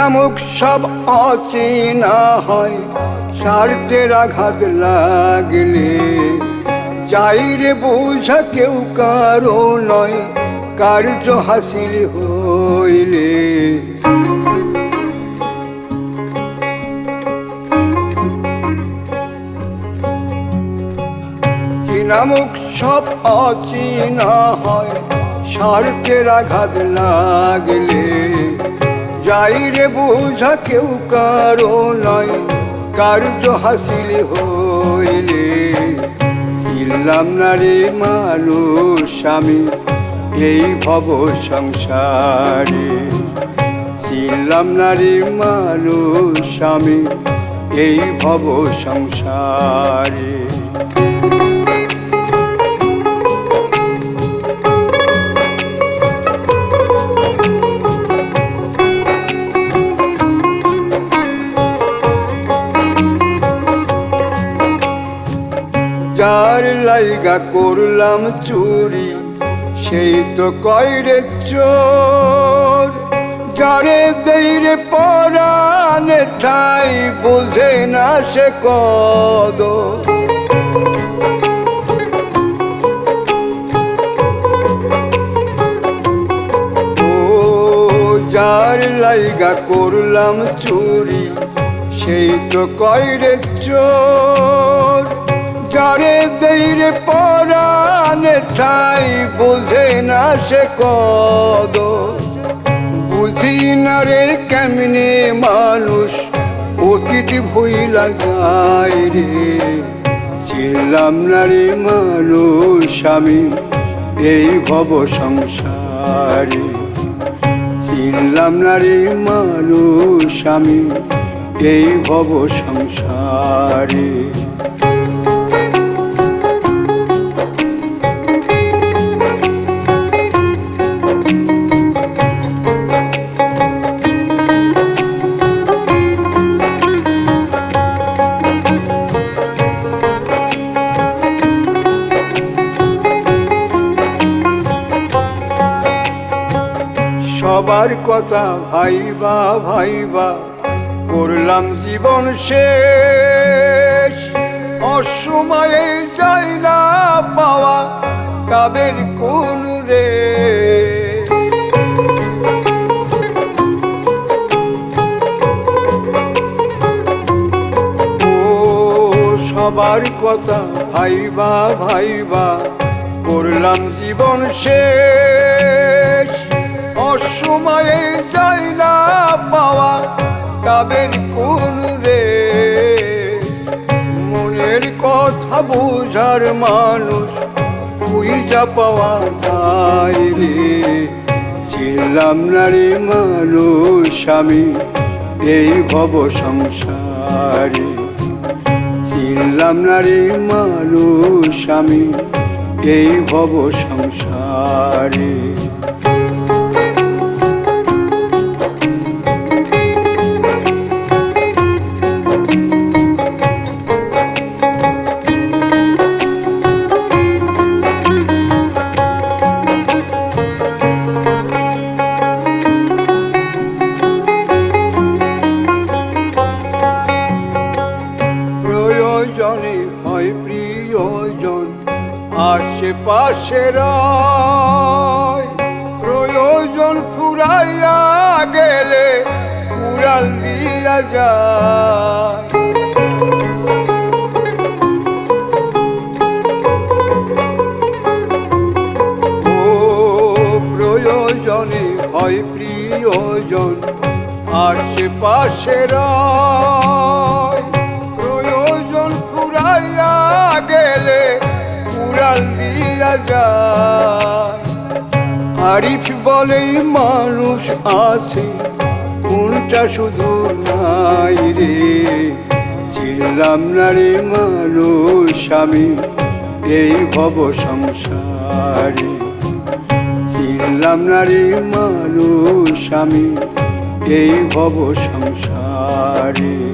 চিনামুখ সব অচেনা হয় স্বার্থের আঘাত লাগলে। চাইরে বোঝা কেউ কারও নয়, কার্য হাসিল হইলে। চিনামুখ সব অচেনা হয় স্বার্থের আঘাত লাগলে। যাইরে বোঝা কেউ কারও নয়। কার্য হাসিল হইলে? ছিলাম না রে মানুষ আমি, এই ভব সংসারে। ছিলাম না রে মানুষ আমি, এই ভব সংসারে। যার লাইগা করলাম চুরি, সেই তো কয়রে চোর। যারে দেইরে পরাণে ঠাই বুঝে না সে কদ যার লাইগা করলাম চুরি, সেই তো কয়রে চোর। যারে দেইরে পরাণে ঠাই, বুঝে না সে কদ বুঝি না রে কেমনে মানুষ, অতীত ভুইলা যায় রে। ছিলাম না রে মানুষ আমি, এই ভব সংসারে। ছিলাম না রে মানুষ আমি, এই ভব সংসারে। সবার কথা ভাইবা ভাইবা। করলাম জীবন শেষ। অসময়ে যায় না পাওয়া কাবের কোন রে সবার কথা ভাইবা ভাইবা। করলাম জীবন শেষ। বোঝার মানুষ তুই যা পাওয়া যায় রে। ছিলাম নারী মানুষ, আমি এই ভব সংসারে। ছিলাম নারী মানুষ, আমি এই ভব সংসারে। প্রয়োজনে হয় প্রিয়জন আশেপাশে রয় প্রয়োজন ফুরাইয়া গেলে উড়াল দিয়া যায়। হয় প্রিয়জন আশেপাশে রয় যায় আরিফ বলেই মানুষ আছে কোনটা শুধু নাই রে? ছিলাম না রে মানুষ আমি, এই ভব সংসারে। ছিলাম না রে মানুষ আমি, এই ভব সংসারে।